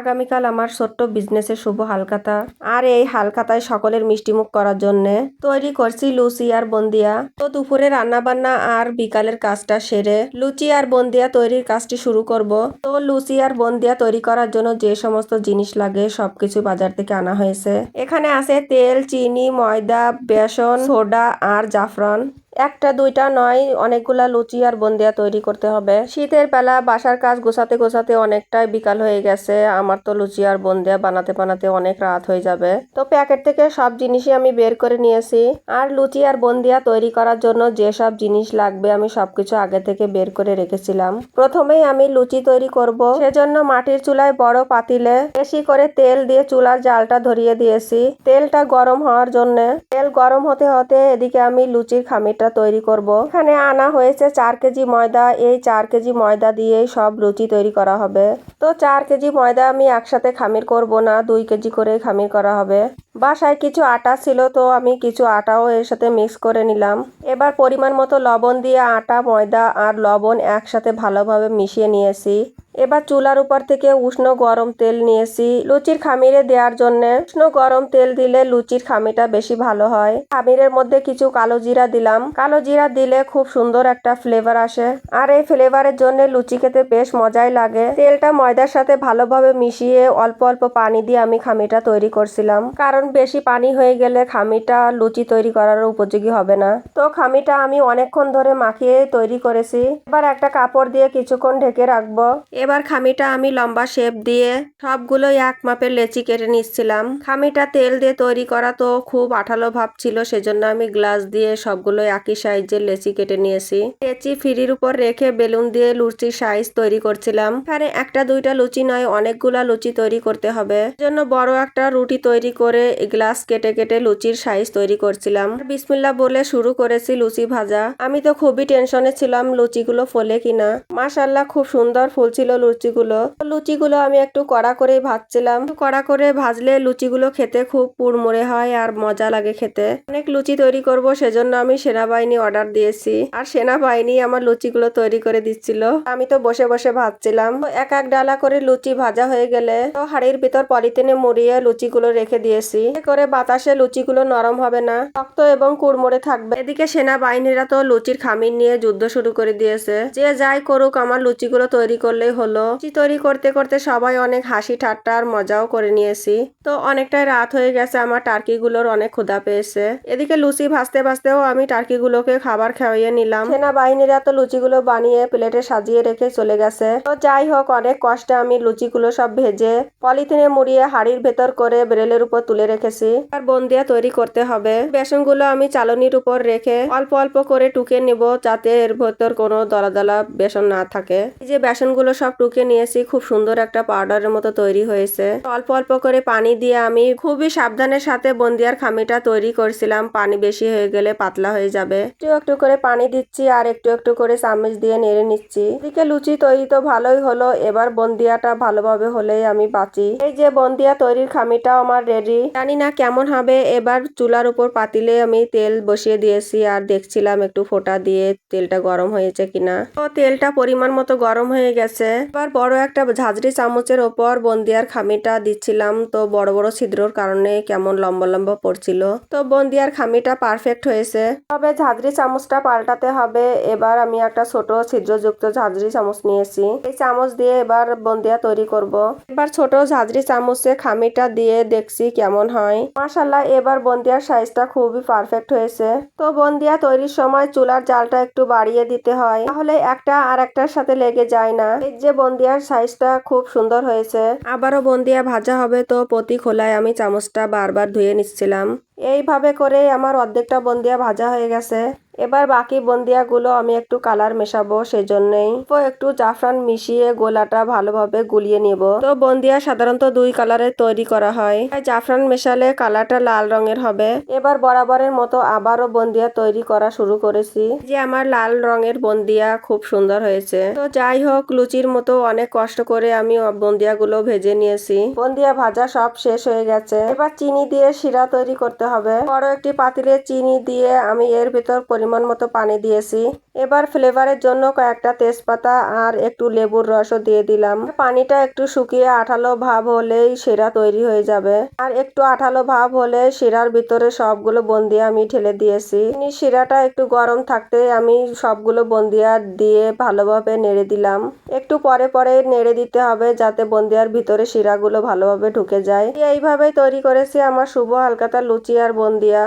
আগামীকাল আমার ছোট্ট বিজনেসের শুভ হালখাতা আর এই হালখাতায় সকলের মিষ্টিমুখ করার জন্য তৈরি করছি লুচি আর বন্দিয়া। তো দুপুরে রান্না বান্না আর বিকালের কাজটা সেরে লুচি আর বন্দিয়া তৈরির কাজটি শুরু করব। তো লুচি আর বন্দিয়া তৈরি করার জন্য যে সমস্ত জিনিস লাগে সবকিছু বাজার থেকে আনা হয়েছে। এখানে আছে তেল, চিনি, ময়দা, বেসন, সোডা আর জাফরান। একটা, দুইটা নয়, অনেকগুলা লুচি আর বন্দিয়া তৈরি করতে হবে। শীতের বেলা বাসার কাজ গোছাতে গোছাতে অনেকটাই বিকাল হয়ে গেছে। আমার তো লুচি আর বন্দিয়া বানাতে বানাতে অনেক রাত হয়ে যাবে। তো প্যাকেট থেকে সব জিনিসই আমি বের করে নিয়েছি। আর লুচি আর বন্দিয়া তৈরি করার জন্য যে সব জিনিস লাগবে আমি সবকিছু আগে থেকে বের করে রেখেছিলাম। প্রথমেই আমি লুচি তৈরি করব। সেজন্য মাটির চুলায় বড় পাতিলে বেশি করে তেল দিয়ে চুলার জালটা ধরিয়ে দিয়েছি। তেলটা গরম হওয়ার জন্য, তেল গরম হতে হতে এদিকে আমি লুচির খামিটা তৈরি করব। এখানে আনা হয়েছে চার কেজি ময়দা। এই চার কেজি ময়দা দিয়ে সব লুচি তৈরি করা হবে। তো চার কেজি ময়দা আমি একসাথে খামির করব না, দুই কেজি করে খামির করা হবে। বাসায় কিছু আটা ছিল তো আমি কিছু আটাও এর সাথে মিক্স করে নিলাম। এবার পরিমাণ মতো লবণ দিয়ে আটা, ময়দা আর লবণ একসাথে ভালোভাবে মিশিয়ে নিয়েছি। এবার চুলার উপর থেকে উষ্ণ গরম তেল নিয়েছি। লুচির খামিরে দেওয়ার জন্য উষ্ণ গরম তেল দিলে লুচির খামিটা বেশি ভালো হয়। খামিরের মধ্যে কিছু কালো জিরা দিলাম। কালো জিরা দিলে খুব সুন্দর একটা ফ্লেভার আসে। আর এই ফ্লেভারের জন্য লুচি খেতে বেশ মজাই লাগে। তেলটা ময়দার সাথে ভালোভাবে মিশিয়ে অল্প অল্প পানি দিয়ে আমি খামিটা তৈরি করছিলাম। কারণ বেশি পানি হয়ে গেলে খামিটা লুচি তৈরি করার উপযোগী হবে না। তো খামিটা আমি অনেকক্ষণ ধরে মাখিয়ে তৈরি করেছি। এবার একটা কাপড় দিয়ে কিছুক্ষণ ঢেকে রাখব। এবার খামিটা আমি লম্বা শেপ দিয়ে সবগুলো এক মাপের লেচি কেটে নিচ্ছিলাম। খামিটা তেল দিয়ে তৈরি করা তো খুব আঠালো ভাব ছিল, সেজন্য আমি গ্লাস দিয়ে সবগুলো একই সাইজের লেচি কেটে নিয়েছি। লেচি ফিরির উপর রেখে বেলুন দিয়ে লুচির সাইজ তৈরি করছিলাম। এখানে একটা দুইটা লুচি নয়, অনেকগুলা লুচি তৈরি করতে হবে। জন্য বড় একটা রুটি তৈরি করে গ্লাস কেটে কেটে লুচির সাইজ তৈরি করছিলাম। বিসমিল্লা বলে শুরু করেছি লুচি ভাজা। আমি তো খুবই টেনশনে ছিলাম লুচিগুলো ফলে কিনা। মাশাল্লাহ খুব সুন্দর ফুলছিল লুচিগুলো। লুচিগুলো আমি একটু কড়া করে ভাজছিলাম। কড়া করে ভাজলে লুচিগুলো খেতে খুব পুড়মুড়ে হয় আর মজা লাগে খেতে। অনেক লুচি তৈরি করব সেজন্য আমি সেনাবাহিনী অর্ডার দিয়েছি। আর সেনাবাহিনী আমার লুচিগুলো তৈরি করে দিচ্ছিল। আমি তো বসে বসে ভাজছিলাম। এক এক ডালা করে লুচি ভাজা হয়ে গেলে তো হাড়ির ভিতর পলিথিনে মুড়িয়ে লুচিগুলো রেখে দিয়েছি। এতে করে বাতাসে লুচিগুলো নরম হবে না। শক্ত এবং কুড়মুড়ে থাকবে। এদিকে সেনাবাহিনীরা তো লুচির খামির নিয়ে যুদ্ধ শুরু করে দিয়েছে। যে যাই করুক, আমার লুচিগুলো তৈরি করলেই হলো। লুচি তৈরি করতে করতে সবাই অনেক হাসি ঠাট্টা আর মজাও করে নিয়েছি। তো অনেকটাই রাত হয়ে গেছে, আমার টার্কিগুলোর অনেক ক্ষুধা পেয়েছে। এদিকে লুচি ভাজতে ভাজতেও আমি টার্কিগুলোকে খাবার খাওয়াইয়ে নিলাম। সেনাবাহিনীরা তো লুচিগুলো বানিয়ে প্লেটে সাজিয়ে রেখে চলে গেছে। তো যাই হোক, অনেক কষ্টে আমি লুচিগুলো সব ভেজে পলিথিনে মুড়িয়ে হাড়ির ভেতর করে ব্রেলের উপর তুলে রেখেছি। আর বন্দিয়া তৈরি করতে হবে। বেসনগুলো আমি চালনির উপর রেখে অল্প অল্প করে টুকে নিব যাতে এর ভেতর কোনো দলা দলা বেসন না থাকে। এই যে বেসনগুলো সব টুকে নিয়েছি, খুব সুন্দর একটা পাউডারের মতো তৈরি হয়েছে। অল্প অল্প করে পানি দিয়ে আমি খুবই সাবধানের সাথে বন্দিয়ার খামিটা তৈরি করছিলাম। পানি বেশি হয়ে গেলে পাতলা হয়ে যাবে। একটু একটু করে পানি দিচ্ছি আর একটু একটু করে চামচ দিয়ে নেড়ে নিচ্ছি। এদিকে লুচি তৈরি তো ভালোই হলো, এবার বন্দিয়াটা ভালোভাবে হলেই আমি বাঁচি। এই যে বন্দিয়া তৈরির খামিটাও আমার রেডি জানি না কেমন হবে। এবার চুলার উপর পাতিলে আমি তেল বসিয়ে দিয়েছি আর দেখছিলাম একটু ফোঁটা দিয়ে তেলটা গরম হয়েছে কিনা। তো তেলটা পরিমাণ মতো গরম হয়ে গেছে। এবার বড় একটা ঝাঁঝরি চামচের ওপর বন্দিয়ার খামিটা দিচ্ছিলাম। তো বড় বড় ছিদ্রর কারণে কেমন লম্বা লম্বা পড়ছিল। তো বন্দিয়ার খামিটা পারফেক্ট হয়েছে। তবে ঝাঁঝরি চামচটা পাল্টাতে হবে। এবার আমি একটা ছোট ছিদ্রযুক্ত ঝাঁঝরি চামচ নিয়েছি। এই চামচ দিয়ে এবার বন্দিয়া তৈরি করব। এবার ছোট ঝাঁঝরি চামচে খামিটা দিয়ে দেখছি কেমন হয়। মাসাল্লাহ এবার বন্দিয়ার সাইজটা খুবই পারফেক্ট হয়েছে। তো বন্দিয়া তৈরির সময় চুলার জালটা একটু বাড়িয়ে দিতে হয়। তাহলে একটা আর একটার সাথে লেগে যায় না। এই যে বন্দিয়ার সাইজটা খুব সুন্দর হয়েছে। আবারও বন্দিয়া ভাজা হবে তো প্রতি খোলায় আমি চামচটা বারবার ধুয়ে নিচ্ছিলাম। এইভাবে করে আমার অর্ধেকটা বন্দিয়া ভাজা হয়ে গেছে। এবার বাকি বন্দিয়াগুলো আমি একটু কালার মেশাবো, সেজন্যই। তো একটু জাফরান মিশিয়ে গোলাটা ভালোভাবে গুলিয়ে নিব। তো বন্দিয়া সাধারণত দুই কালারের তৈরি করা হয়। জাফরান মেশালে কালারটা লাল রঙের হবে। এবার বরাবরের মতো আবারও বন্দিয়া তৈরি করা শুরু করেছি। যে আমার লাল রঙের বন্দিয়া খুব সুন্দর হয়েছে। তো যাই হোক, লুচির মতো অনেক কষ্ট করে আমি বন্দিয়াগুলো ভেজে নিয়েছি। বন্দিয়া ভাজা সব শেষ হয়ে গেছে। এবার চিনি দিয়ে শিরা তৈরি করতে হবে। বড় একটি পাতিলে চিনি দিয়ে আমি এর ভিতর পরিমাণ মতো পানি দিয়েছি। এবার ফ্লেভারের জন্য কয়েকটা তেজপাতা আর একটু লেবুর রসও দিয়ে দিলাম। পানিটা একটু শুকিয়ে আঠালো ভাব হলেই শিরা তৈরি হয়ে যাবে। আর একটু আঠালো ভাব হলে শিরার ভিতরে সবগুলো বন্দিয়া আমি ঢেলে দিয়েছি। শিরাটা একটু গরম থাকতে আমি সবগুলো বন্দিয়া দিয়ে ভালোভাবে নেড়ে দিলাম। একটু পরে পরে নেড়ে দিতে হবে যাতে বন্দিয়ার ভিতরে শিরাগুলো ভালোভাবে ঢুকে যায়। এইভাবেই তৈরি করেছি আমার শুভ হালকাতা লুচি আর বন্দিয়া।